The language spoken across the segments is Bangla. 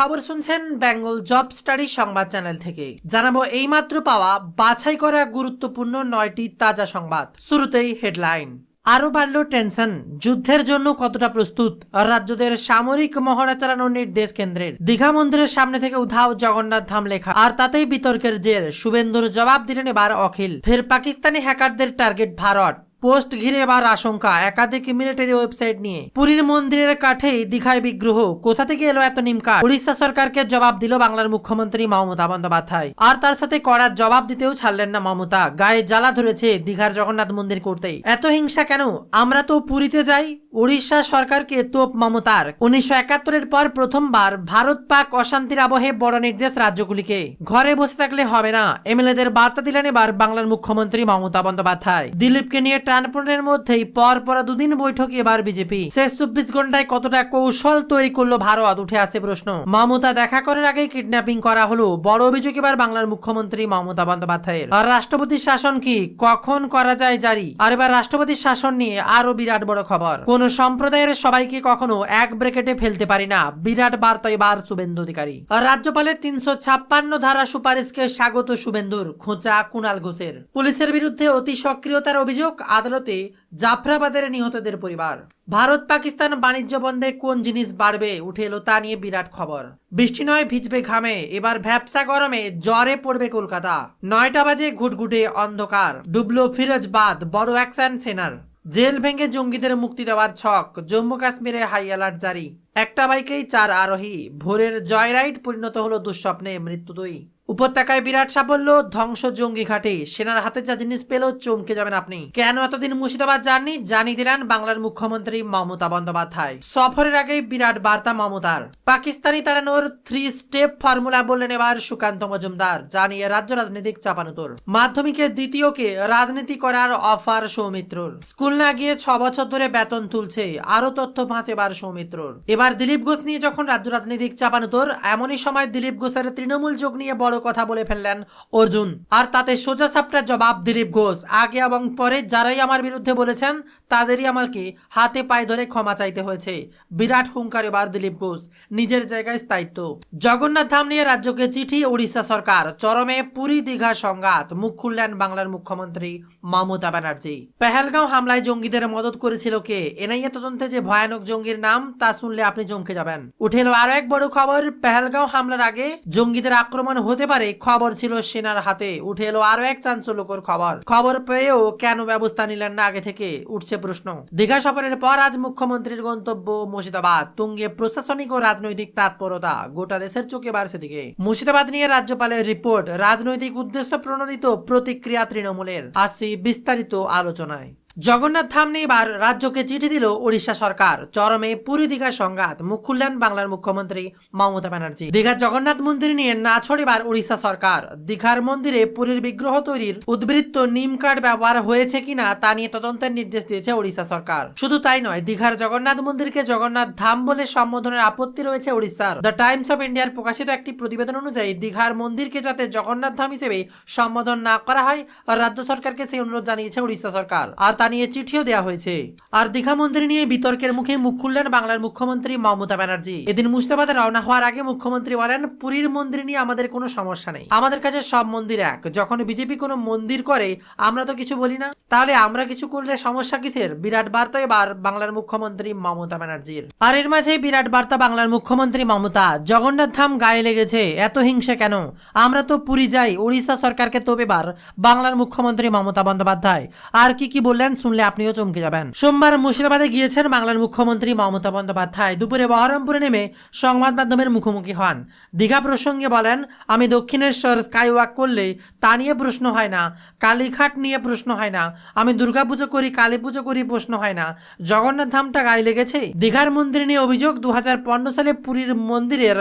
খবর শুনছেন বেঙ্গল জব স্টাডি সংবাদ চ্যানেল থেকে। জানাব এইমাত্র পাওয়া বাছাই করা গুরুত্বপূর্ণ নয়টি তাজা সংবাদ। শুরুতেই হেডলাইন। আরও বাড়ল টেনশন। যুদ্ধের জন্য কতটা প্রস্তুত? রাজ্যদের সামরিক মহড়া চালানোর নির্দেশ কেন্দ্রের। দীঘা মন্দিরের সামনে থেকে উধাও জগন্নাথ ধাম লেখা। আর তাতেই বিতর্কের জের। শুভেন্দুর জবাব দিলেন এবার অখিল। ফের পাকিস্তানি হ্যাকারদের টার্গেট ভারত। পোস্ট ঘিরে এবার আশঙ্কা, একাধিক মিলিটারি ওয়েবসাইট নিয়ে। পুরীর মন্দিরের কাঠেই দীঘায় বিগ্রহ, কোথা থেকে এলো এত নিমকাঠ উড়িষ্যা সরকারকে জবাব দিল বাংলার মুখ্যমন্ত্রী মমতা বন্দ্যোপাধ্যায়। আর তার সাথে কড়া জবাব দিতেও ছাড়লেন না মমতা, গায়ে জ্বালা ধরেছে দীঘার জগন্নাথ মন্দির করতেই। এত হিংসা কেন? আমরা তো পুরীতে যাই, উড়িষ্যা সরকারকে তোপ মমতার। উনিশশো একাত্তরের পর প্রথমবার ভারত পাক অশান্তির আবহে বড় নির্দেশ রাজ্যগুলিকে। ঘরে বসে থাকলে হবে না। এমএলএদের বার্তা দিলেন এবার বাংলার মুখ্যমন্ত্রী মমতা বন্দ্যোপাধ্যায়। দিলীপকে নিয়ে টানপনের মধ্যেই পর পর দুদিন বৈঠক এবার বিজেপি। শেষ চব্বিশ ঘন্টায় কতটা কৌশল তৈরি করল ভারত, উঠে আসে প্রশ্ন। মমতা দেখা করার আগেই কিডন্যাপিং করা হলো। বড় অভিযোগ এবার বাংলার মুখ্যমন্ত্রী মমতা বন্দ্যোপাধ্যায়ের। আর রাষ্ট্রপতির শাসন কি? কখন করা যায় জারি? আর এবার রাষ্ট্রপতির শাসন নিয়ে আরও বিরাট বড় খবর। কোন সম্প্রদায়ের সবাইকে কখনো এক ব্রেকেটে ফেলতে পারি না। বিরাট বার্তা এবার শুভেন্দু অধিকারী। আর রাজ্যপালের তিনশো ছাপ্পান্ন ধারা সুপারিশকে স্বাগত শুভেন্দুর খোঁচা কুণাল ঘোষের। পুলিশের বিরুদ্ধে অতি সক্রিয়তার অভিযোগ আদালতে জাফরাবাদের নিহতদের পরিবার। ভারত পাকিস্তান বাণিজ্য বন্ধে কোন জিনিস বাড়বে উঠে এলো তা নিয়ে বিরাট খবর। বৃষ্টি নয়, ভিজবে ঘামে, এবার ভ্যাবসা গরমে জ্বরে পড়বে কলকাতা। নয়টা বাজে ঘুটঘুটে অন্ধকার, ডুবলো ফিরোজবাদ, বড় অ্যাকশন সেনার। জেল ভেঙে জঙ্গিদের মুক্তি দেওয়ার ছক জম্মু কাশ্মীরে হাই অ্যালার্ট জারি। একটা বাইকেই চার আরোহী, ভোরের জয়রাইড পরিণত হলো দুঃস্বপ্নে মৃত্যুদয়ী। উপত্যকায় বিরাট সাফল্য, ধ্বংস জঙ্গি ঘাটে। সেনার হাতে যা জিনিস পেল, চমকে যাবেন আপনি। কেন এতদিন মুর্শিদাবাদ যাননি? জানিয়ে দিলেন বাংলার মুখ্যমন্ত্রী মমতা বন্দ্যোপাধ্যায়। সফরের আগে বিরাট বার্তা মমতার। পাকিস্তানি তাড়ানোর থ্রি স্টেপ ফর্মুলা বললেন এবার সুকান্ত মজুমদার, জানিয়ে রাজ্য রাজনীতিক চাপানুতোর। মাধ্যমিকে দ্বিতীয়কে রাজনীতি করার অফার সৌমিত্রর। স্কুল না গিয়ে ছ বছর ধরে বেতন তুলছে আরও তথ্য ফাঁস এবার সৌমিত্রর। এবার দিলীপ ঘোষ নিয়ে যখন রাজ্য রাজনীতিক চাপানুতোর, এমনই সময় দিলীপ ঘোষের তৃণমূল যোগ নিয়ে বড় কথা বলে ফেললেন, অর্জুন, আর তাতে সোজা সাপটার জবাব, দিলীপ ঘোষ। আগে এবং পরে যারাই আমার বিরুদ্ধে বলেছেন, তাদেরই আমাকে হাতে পায়ে ধরে ক্ষমা চাইতে হয়েছে। বিরাট হুঙ্কার এবার দিলীপ ঘোষ, নিজের জায়গায় স্থায়িত্ব। জগন্নাথ ধাম নিয়ে রাজ্যকে চিঠি উড়িষ্যা সরকার। চরমে পুরী দীঘা সংঘাত। মুখ খুললেন বাংলার মুখ্যমন্ত্রী মমতা ব্যানার্জি। পেহেলগাঁও হামলায় জঙ্গিদের মদত করেছিল কে? এনআইএ তদন্তে যে ভয়ানক জঙ্গির নাম, তা শুনলে আপনি চমকে যাবেন। উঠে এলো আরও এক বড় খবর, পেহেলগাঁও হামলার আগে জঙ্গিদের আক্রমণ হতে পারে, খবর ছিল সেনার হাতে। উঠে এলো আরও এক চাঞ্চল্যকর খবর। খবর পেয়েও কেন ব্যবস্থা নিলেন না আগে থেকে? উঠছে প্রশ্ন। দীঘা সফরের পর আজ মুখ্যমন্ত্রীর গন্তব্য মুর্শিদাবাদ। তুঙ্গে প্রশাসনিক ও রাজনৈতিক তৎপরতা। গোটা দেশের চোখে বাড়ছে দিকে মুর্শিদাবাদ নিয়ে রাজ্যপালের রিপোর্ট। রাজনৈতিক উদ্দেশ্য প্রণোদিত প্রতিক্রিয়া তৃণমূলের। আসছি বিস্তারিত আলোচনায়। জগন্নাথ ধাম নিয়ে এবার রাজ্যকে চিঠি দিল উড়িষ্যা সরকার। চরমে পুরী দীঘার সংঘাত। মুখ খুললেন বাংলার মুখ্যমন্ত্রী মমতা ব্যানার্জি। দীঘার জগন্নাথ মন্দির নিয়ে না ছড়িবার উড়িষ্যা সরকার। দীঘার মন্দিরে পুরীর বিগ্রহ তৈরির উদ্বৃত্ত নিম কার্ড ব্যবহার হয়েছে কিনা তা নিয়ে তদন্তের নির্দেশ দিয়েছে উড়িষ্যা সরকার। শুধু তাই নয়, দীঘার জগন্নাথ মন্দিরকে জগন্নাথ ধাম বলে সম্বোধনের আপত্তি রয়েছে উড়িষ্যার দ্য টাইমস অফ ইন্ডিয়ার প্রকাশিত একটি প্রতিবেদন অনুযায়ী দীঘার মন্দিরকে যাতে জগন্নাথ ধাম হিসেবে সম্বোধন না করা হয়, রাজ্য সরকারকে সেই অনুরোধ জানিয়েছে উড়িষ্যা সরকার। আর তা নিয়ে চিঠিও দেওয়া হয়েছে। আর দীঘা মন্দির নিয়ে বিতর্কের মুখে মুখ খুললেন বাংলার মুখ্যমন্ত্রী মমতা ব্যানার্জি। এদিন মুর্শিদাবাদে রওনা হওয়ার আগে মুখ্যমন্ত্রী বলেন, পুরীর মন্দির নিয়ে আমাদের কোনো সমস্যা নেই। আমাদের কাছে সব মন্দির এক। যখন বিজেপি কোনো মন্দির করে, আমরা তো কিছু বলি না। তাহলে আমরা কিছু করলে সমস্যা কিসের? বিরাট বার্তা এবার বাংলার মুখ্যমন্ত্রী মমতা ব্যানার্জির। আর এর মাঝে বিরাট বার্তা বাংলার মুখ্যমন্ত্রী মমতা, জগন্নাথ ধাম গায়ে লেগেছে, এত হিংসা কেন? আমরা তো পুরী যাই উড়িষ্যা সরকারকে তোবেবার বাংলার মুখ্যমন্ত্রী মমতা বন্দ্যোপাধ্যায়। আর কি কি বললেন শুনলে আপনিও চমকে যাবেন। সোমবার মুর্শিদাবাদে গিয়েছেন বাংলার মুখ্যমন্ত্রী মমতা বন্দ্যোপাধ্যায়। দুপুরে বহরমপুরে নেমে সংবাদ মাধ্যমের মুখোমুখি হন। দীঘা প্রসঙ্গে বলেন, আমি দক্ষিণেশ্বর স্কাই ওয়াক করলে তা নিয়ে প্রশ্ন হয় না, কালীঘাট নিয়ে প্রশ্ন হয় না, আমি দুর্গাপুজো করি কালী পুজো করি, প্রশ্ন হয় না। জগন্নাথ ধামটা গায়ে লেগেছে। দীঘার মন্দির নিয়ে অভিযোগ দু হাজার পনেরো সালে পুরীর মন্দিরের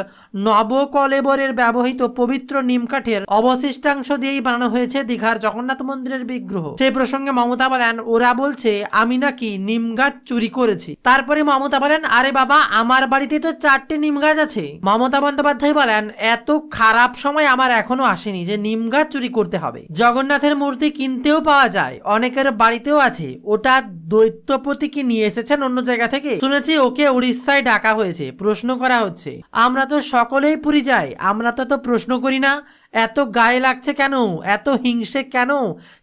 নবকলেবরের ব্যবহৃত পবিত্র নিমকাঠের অবশিষ্টাংশ দিয়েই বানানো হয়েছে দীঘার জগন্নাথ মন্দিরের বিগ্রহ। সেই প্রসঙ্গে মমতা বলেন ওরা বলছে, আমি নাকি নিম গাছ চুরি করেছি। তারপরে মমতা বলেন, আরে বাবা, আমার বাড়িতে তো চারটে নিম গাছ আছে। মমতা বন্দ্যোপাধ্যায় বলেন, এত খারাপ সময় আমার এখনও আসেনি যে নিম গাছ চুরি করতে হবে। জগন্নাথের মূর্তি কিনতেও পাওয়া যায়, অনেকের বাড়িতেও আছে। ওটা দৈত্যপতি কি নিয়ে এসেছেন অন্য জায়গা থেকে। শুনেছি ওকে উড়িষ্যায় ডাকা হয়েছে, প্রশ্ন করা হচ্ছে। আমরা তো সকলেই পুরী যাই, আমরা তো তো প্রশ্ন করি না। এত গায়ে লাগছে কেন? এত হিংসে কেন?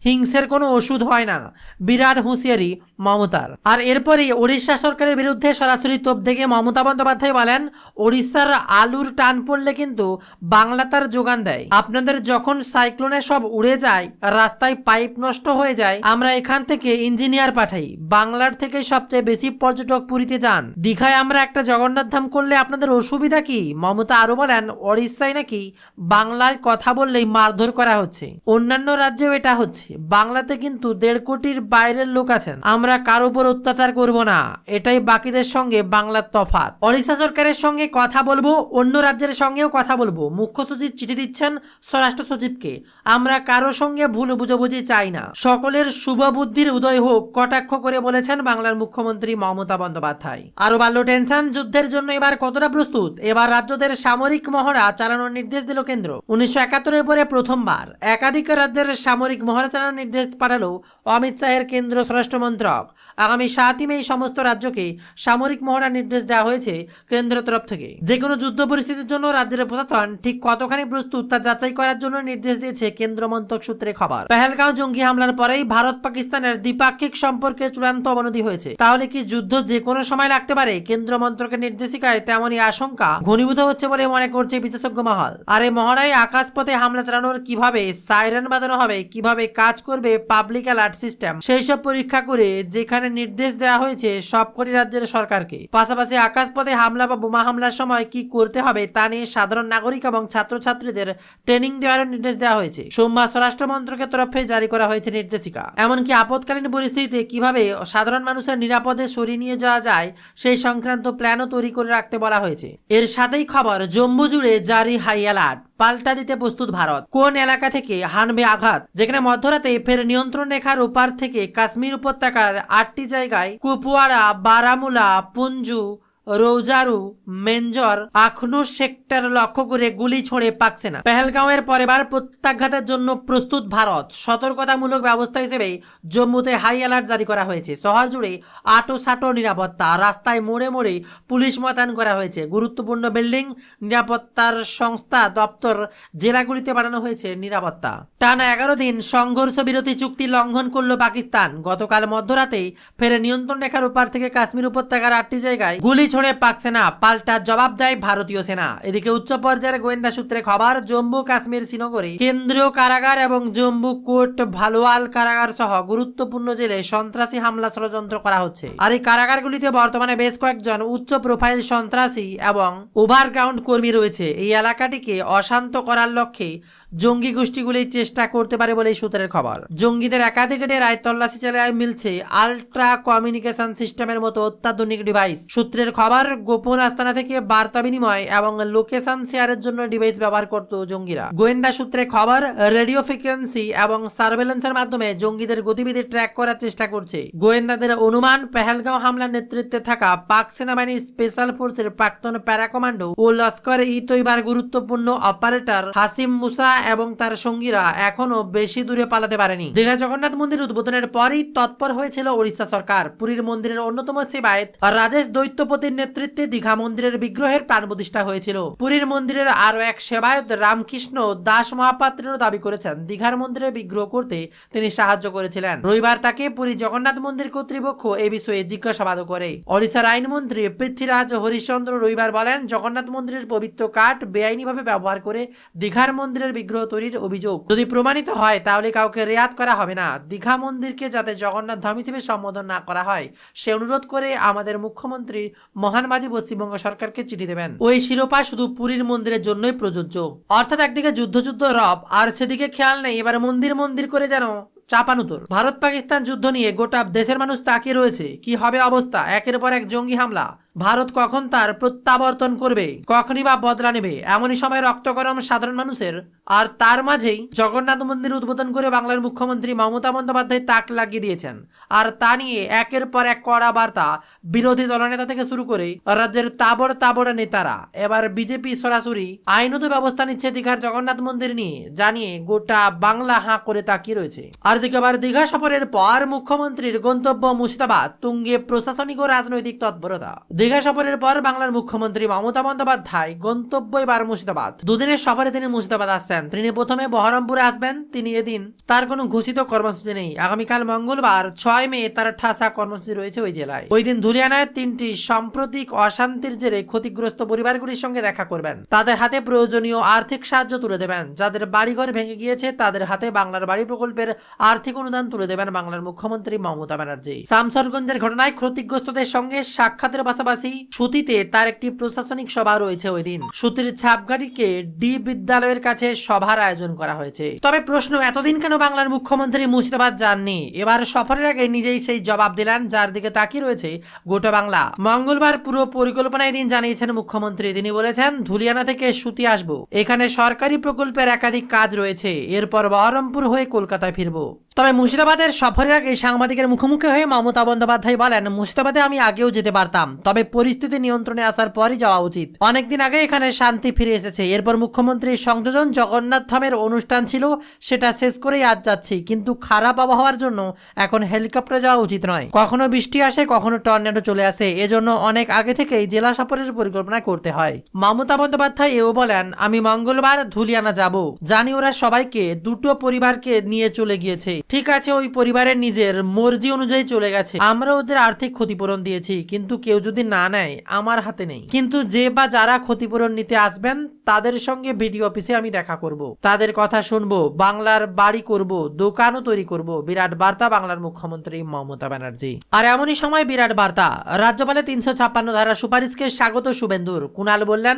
হিংসের কোনো ওষুধ হয় না। বিরাট হুঁশিয়ারি। মমতার। আর এরপরেই ওড়িশা সরকারের বিরুদ্ধে সরাসরি তোপ দেখে মমতা বন্দ্যোপাধ্যায় বলেন, ওড়িশার আলুর টান পড়লে কিন্তু বাংলা তার যোগান দেয়। আপনাদের যখন সাইক্লোনে সব উড়ে যায়, রাস্তায় পাইপ নষ্ট হয়ে যায়, আমরা এখান থেকে ইঞ্জিনিয়ার পাঠাই। বাংলার থেকে সবচেয়ে বেশি পর্যটক পুরীতে যান। দীঘায় আমরা একটা জগন্নাথ ধাম করলে আপনাদের অসুবিধা কি? মমতা আরও বলেন, ওড়িশায় নাকি বাংলায় কথা বললেই মারধর করা হচ্ছে। অন্যান্য রাজ্যেও এটা হচ্ছে। বাংলাতে কিন্তু দেড় কোটির বাইরের লোক আছেন। আমরা কারও উপর অত্যাচার করব না। এটাই বাকিদের সঙ্গে বাংলার তফাৎ। ওড়িশা সরকারের সঙ্গে কথা বলব, অন্য রাজ্যের সঙ্গেও কথা বলব। মুখ্য সচিব চিঠি দিচ্ছেন স্বরাষ্ট্র সচিবকে। আমরা কারও সঙ্গে ভুল বুঝাবুঝি চাই না। সকলের শুভ বুদ্ধির উদয় হোক, কটাক্ষ করে বলেছেন বাংলার মুখ্যমন্ত্রী মমতা বন্দ্যোপাধ্যায়। আরও বাড়লো টেনশন, যুদ্ধের জন্য এবার কতটা প্রস্তুত? এবার রাজ্যদের সামরিক মহড়া চালানোর নির্দেশ দিল কেন্দ্র। উনিশশো একাত্তরের পরে প্রথমবার একাধিক রাজ্যের সামরিক মহড়া চালানোর নির্দেশ পাঠালো অমিত শাহের কেন্দ্র স্বরাষ্ট্র মন্ত্রক আগামী সাতই মে সমস্ত রাজ্যকে সামরিক মহড়ার নির্দেশ দেওয়া হয়েছে কেন্দ্রের তরফ থেকে। যে কোনো যুদ্ধ পরিস্থিতির জন্য রাজ্যের প্রশাসন ঠিক কতখানি প্রস্তুত তা যাচাই করার জন্য নির্দেশ দিয়েছে কেন্দ্র মন্ত্রক সূত্রে খবর। পেহেলগাঁও জঙ্গি হামলার পরেই ভারত পাকিস্তানের দ্বিপাক্ষিক সম্পর্কে চূড়ান্ত অবনতি হয়েছে। তাহলে কি যুদ্ধ যে কোনো সময় লাগতে পারে? কেন্দ্র মন্ত্রকের নির্দেশিকায় তেমনই আশঙ্কা ঘনীভূত হচ্ছে বলে মনে করছে বিশেষজ্ঞ মহল। আর এই মহড়ায় আকাশপথে হামলা চালানোর কীভাবে সাইরেন বাজানো হবে, কীভাবে কাজ করবে পাবলিক অ্যালার্ট সিস্টেম, সেই সব পরীক্ষা করে যেখানে নির্দেশ দেওয়া হয়েছে সবকটি রাজ্যের সরকারকে। পাশাপাশি আকাশপথে হামলা বা বোমা হামলার সময় কি করতে হবে তা নিয়ে সাধারণ নাগরিক এবং ছাত্রছাত্রীদের ট্রেনিং দেওয়ার নির্দেশ দেওয়া হয়েছে। সোমবার স্বরাষ্ট্র মন্ত্রকের তরফে জারি করা হয়েছে নির্দেশিকা। এমনকি আপৎকালীন পরিস্থিতিতে কীভাবে সাধারণ মানুষের নিরাপদে সরিয়ে নিয়ে যাওয়া যায়, সেই সংক্রান্ত প্ল্যানও তৈরি করে রাখতে বলা হয়েছে। এর সাথেই খবর, জম্মু জুড়ে জারি হাই অ্যালার্ট পাল্টা দিতে প্রস্তুত ভারত। কোন এলাকা থেকে হানবে আঘাত? যেখানে মধ্যরাতে ফের নিয়ন্ত্রণ রেখার ওপার থেকে কাশ্মীর উপত্যকার আটটি জায়গায় কুপওয়ারা বারামুলা, পুঞ্জু রৌজারু, মেঞ্জর আখনু সেক্টর লক্ষ্য করে গুলি ছড়ে পাক না। পেহেলগাঁওয়ের পরেবার প্রত্যাঘাতের জন্য প্রস্তুত ভারত। সতর্কতামূলক ব্যবস্থা হিসেবে জম্মুতে হাই অ্যালার্ট জারি করা হয়েছে। শহর জুড়ে আটো সাটো নিরাপত্তা, রাস্তায় মোড়ে মোড়ে পুলিশ মোতায়েন করা হয়েছে। গুরুত্বপূর্ণ বিল্ডিং, নিরাপত্তার সংস্থা দপ্তর, জেলাগুলিতে বাড়ানো হয়েছে নিরাপত্তা। টানা এগারো দিন সংঘর্ষ বিরতি চুক্তি লঙ্ঘন করল পাকিস্তান। গতকাল মধ্যরাতে ফের নিয়ন্ত্রণ রেখার উপর থেকে কাশ্মীর উপত্যকার আটটি জায়গায় গুলি ছড়ে পাক সেনা, পাল্টা জবাব দেয় ভারতীয় সেনা। এদিকে উচ্চ পর্যায়ের গোয়েন্দা সূত্রে খবর, জম্মু কাশ্মীর শ্রীনগরে, কেন্দ্রীয় কারাগার এবং জম্মু কোর্ট ভালোয়াল কারাগার সহ গুরুত্বপূর্ণ জেলে সন্ত্রাসী হামলা ষড়যন্ত্র করা হচ্ছে। আর এই কারাগারগুলিতে বর্তমানে বেশ কয়েকজন উচ্চ প্রোফাইল সন্ত্রাসী এবং ওভারগ্রাউন্ড কর্মী রয়েছে। এই এলাকাটিকে অশান্ত করার লক্ষ্যে জঙ্গি গোষ্ঠীগুলি চেষ্টা করতে পারে বলে সূত্রের খবর। জঙ্গিদের একাধিক ডেরায় তল্লাশি চালায় মিলছে আলট্রা কমিউনিকেশন সিস্টেমের মতো অত্যাধুনিক ডিভাইস সূত্রের খবর, গোপন আস্তানা থেকে বার্তা বিনিময় এবং লোকেশন শেয়ারের জন্য ডিভাইস ব্যবহার করত জঙ্গিরা। গোয়েন্দা সূত্রে খবর রেডিও ফ্রিকোয়েন্সি এবং সার্ভেলেন্সের মাধ্যমে জঙ্গিদের গতিবিধি ট্র্যাক করার চেষ্টা করছে। গোয়েন্দাদের অনুমান, পেহেলগাঁও হামলার নেতৃত্বে থাকা পাক সেনাবাহিনীর স্পেশাল ফোর্সের প্রাক্তন প্যারা কমান্ডো ও লস্কর ই তৈবার গুরুত্বপূর্ণ অপারেটর হাসিম মুসা এবং তার সঙ্গীরা এখনও বেশি দূরে পালাতে পারেনি। দীঘা জগন্নাথ মন্দির উদ্বোধনের পরই তৎপর হয়েছিল ওড়িশা সরকার। পুরীর মন্দিরের অন্যতম সেবায়ত রাজেশ দৈত্যপতির নেতৃত্বে দীঘা মন্দিরের বিগ্রহের প্রাণ প্রতিষ্ঠা হয়েছিল। পুরীর মন্দিরের আরও এক সেবায়ত রামকৃষ্ণ দাস মহাপাত্রেরও দাবি করেছেন। দীঘার মন্দিরে বিগ্রহ করতে তিনি সাহায্য করেছিলেন। রবিবার তাকে পুরী জগন্নাথ মন্দির কর্তৃপক্ষ এ বিষয়ে জিজ্ঞাসাবাদ করে। ওড়িশার আইনমন্ত্রী পৃথ্বীরাজ হরিশ্চন্দ্র রবিবার বলেন, জগন্নাথ মন্দিরের পবিত্র কাঠ বেআইনিভাবে ব্যবহার করে দীঘার মন্দিরের বিগ্রহ তৈরির অভিযোগ। যদি প্রমাণিত হয়, তাহলে কাউকে রেয়াত করা হবে না। দীঘা মন্দিরকে যাতে জগন্নাথ ধাম হিসেবে সম্বোধন না করা হয়, সে অনুরোধ করে আমাদের মুখ্যমন্ত্রী মহান মাঝি পশ্চিমবঙ্গ সরকারকে চিঠি দেবেন। ওই শিরোপা শুধু পুরীর মন্দিরের জন্যই প্রযোজ্য। অর্থাৎ একদিকে যুদ্ধ যুদ্ধ রব, আর সেদিকে খেয়াল নেই, এবার মন্দির মন্দির করে যেন চাপানুতর। ভারত পাকিস্তান যুদ্ধ নিয়ে গোটা দেশের মানুষ তাকিয়ে রয়েছে। কি হবে অবস্থা? একের পর এক জঙ্গি হামলা। ভারত কখন তার প্রত্যাবর্তন করবে? কখনই বা বদলা নেবে? এমনই সময় রক্ত গরম সাধারণ মানুষের আর তার মাঝেই জগন্নাথ মন্দির উদ্বোধন করে বাংলার মুখ্যমন্ত্রী মমতা বন্দ্যোপাধ্যায় তাক লাগিয়ে দিয়েছেন। আর তা নিয়ে একের পর এক কড়া বার্তা বিরোধী দলনেতা থেকে শুরু করে রাজ্যের তাবড় তাবড় নেতারা। এবার বিজেপি সরাসরি আইনত ব্যবস্থা নিচ্ছে দীঘার জগন্নাথ মন্দির নিয়ে জানিয়ে গোটা বাংলা হাঁ করে তাকিয়ে রয়েছে। আর দিকে আবার দীঘা সফরের পর মুখ্যমন্ত্রীর গন্তব্য মুর্শিদাবাদ, তুঙ্গে প্রশাসনিক ও রাজনৈতিক তৎপরতা। দীঘা সফরের পর বাংলার মুখ্যমন্ত্রী মমতা বন্দ্যোপাধ্যায় গন্তব্য এবার মুর্শিদাবাদ। দুদিনের সফরে তিনি মুর্শিদাবাদ আসছেন। তিনি প্রথমে বহরমপুরে আসবেন। তিনি এদিন তার কোনো ঘোষিত কর্মসূচি নেই। আগামীকাল মঙ্গলবার, ছয় মে, তার ঠাসা কর্মসূচি রয়েছে ওই জেলায়। ওই দিন ধুলিয়ানায় তিনটি সাম্প্রতিক অশান্তির জেরে ক্ষতিগ্রস্ত পরিবারগুলির সঙ্গে দেখা করবেন। তাদের হাতে প্রয়োজনীয় আর্থিক সাহায্য তুলে দেবেন। যাদের বাড়িঘর ভেঙে গিয়েছে, তাদের হাতে বাংলার বাড়ি প্রকল্পের আর্থিক অনুদান তুলে দেবেন বাংলার মুখ্যমন্ত্রী মমতা ব্যানার্জি। শামসরগঞ্জের ঘটনায় ক্ষতিগ্রস্তদের সঙ্গে সাক্ষাতের পাশাপাশি সুতিতে তার একটি প্রশাসনিক সভা রয়েছে ওই দিন সুতির ছাপগাড়িকে ডি বিদ্যালয়ের কাছে সভার আয়োজন করা হয়েছে। তবে প্রশ্ন, এতদিন কেন বাংলার মুখ্যমন্ত্রী মুর্শিদাবাদ যাননি? এবার সফরের আগে নিজেই সেই জবাব দিলেন, যার দিকে তাকিয়ে রয়েছে গোটা বাংলা। মঙ্গলবার পুরো পরিকল্পনায় দিন জানিয়েছেন মুখ্যমন্ত্রী। তিনি বলেছেন, ধুলিয়ানা থেকে সুতি আসব। এখানে সরকারি প্রকল্পের একাধিক কাজ রয়েছে। এরপর বহরমপুর হয়ে কলকাতায় ফিরবো। তবে মুর্শিদাবাদের সফরের আগে সাংবাদিকের মুখোমুখি হয়ে মমতা বন্দ্যোপাধ্যায় বলেন, মুর্শিদাবাদে আমি আগেও যেতে পারতাম, তবে পরিস্থিতি নিয়ন্ত্রণে আসার পরই যাওয়া উচিত। অনেকদিন আগে এখানে শান্তি ফিরে এসেছে। এরপর মুখ্যমন্ত্রীর সংযোজন জগন্নাথ ধামের অনুষ্ঠান ছিল, সেটা শেষ করেই আজ যাচ্ছি। কিন্তু খারাপ আবহাওয়ার জন্য এখন হেলিকপ্টারে যাওয়া উচিত নয়। কখনো বৃষ্টি আসে, কখনো টর্নেডো চলে আসে। এজন্য অনেক আগে থেকেই জেলা সফরের পরিকল্পনা করতে হয়। মমতা বন্দ্যোপাধ্যায় এও বলেন, আমি মঙ্গলবার ধুলিয়ানা যাব। জানি ওরা সবাইকে, দুটো পরিবারকে নিয়ে চলে গিয়েছে। ঠিক আছে, ওই পরিবারের নিজের মর্জি অনুযায়ী চলে গেছে। আমরা ওদের আর্থিক ক্ষতিপূরণ দিয়েছি, কিন্তু কেউ যদি না নেয়, আমার হাতে নেই। কিন্তু যে বা যারা ক্ষতিপূরণ নিতে আসবেন তাদের সঙ্গে ভিডিও অফিসে আমি দেখা করব। তাদের কথা শুনব, বাংলার বাড়ি করব, দোকানও তৈরি করব। বিরাট বার্তা, বাংলার মুখ্যমন্ত্রী মমতা ব্যানার্জি। আর এমনই সময় বিরাট বার্তা রাজ্যপালে তিনশো ছাপ্পান্ন ধারা সুপারিশকে স্বাগত শুভেন্দুর কুণাল বললেন,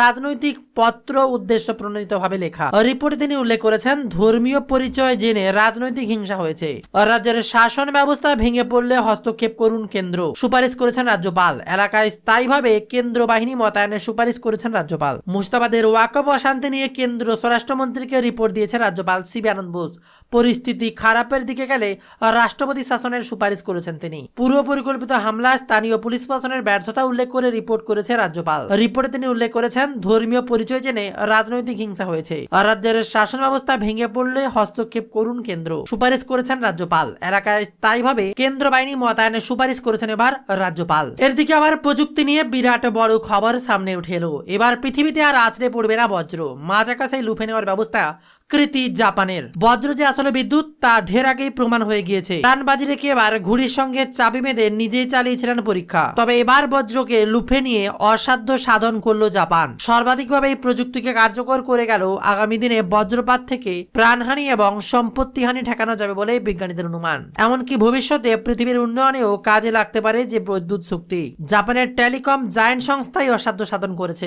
রাজনৈতিক পত্র উদ্দেশ্য প্রণোদিতভাবে লেখা। রিপোর্টে তিনি উল্লেখ করেছেন, ধর্মীয় পরিচয় জেনে রাজনৈতিক হিংসা হয়েছে। রাজ্যের শাসন ব্যবস্থা ভেঙে পড়লে হস্তক্ষেপ করুন কেন্দ্র। সুপারিশ করেছেন রাজ্যপাল। এলাকায় স্থায়ীভাবে কেন্দ্র বাহিনী মোতায়েনের সুপারিশ করেছেন রাজ্যপাল। মুস্তাবাদের ওয়াকফ অশান্তি নিয়ে কেন্দ্র স্বরাষ্ট্রমন্ত্রীকে রিপোর্ট দিয়েছেন রাজ্যপাল সিবি আনন্দ বোস। পরিস্থিতি খারাপের দিকে গেলে রাষ্ট্রপতি শাসনের সুপারিশ করেছেন তিনি। পূর্ব পরিকল্পিত হামলা স্থানীয় পুলিশ প্রশাসনের ব্যর্থতা উল্লেখ করে রিপোর্ট করেছে রাজ্যপাল। রিপোর্টে তিনি উল্লেখ করেছেন, ধর্মীয় পরিচয় জেনে রাজনৈতিক হিংসা হয়েছে। রাজ্যের শাসন ব্যবস্থা ভেঙে পড়লে হস্তক্ষেপ করুন কেন্দ্র, সুপারিশ করেছেন রাজ্যপাল। এলাকায় স্থায়ীভাবে কেন্দ্র বাহিনী মোতায়েনের সুপারিশ করেছেন এবার রাজ্যপাল। এর আবার প্রযুক্তি নিয়ে বিরাট বড় খবর সামনে উঠে এলো। এবার পৃথিবীতে আর আছড়ে পড়বে না বজ্র। মাঝ আকাশে লুফে নেওয়ার ব্যবস্থা কৃতি জাপানের। বজ্র যে আসলে বিদ্যুৎ, তা ঢের আগেই প্রমাণ হয়ে গিয়েছে। টানবাজি রেখে এবার ঘুড়ির সঙ্গে চাবি বেঁধে নিজেই চালিয়েছিলেন পরীক্ষা। তবে এবার বজ্রকে লুফে নিয়ে অসাধ্য সাধন করল জাপান। সর্বাধিকভাবে এই প্রযুক্তিকে কার্যকর করে গেল আগামী দিনে বজ্রপাত থেকে প্রাণহানি এবং সম্পত্তিহানি ঠেকানো যাবে বলে বিজ্ঞানীদের অনুমান। এমনকি ভবিষ্যতে পৃথিবীর উন্নয়নেও কাজে লাগতে পারে যে বৈদ্যুৎ শক্তি। জাপানের টেলিকম জায়ান্ট সংস্থাই অসাধ্য সাধন করেছে।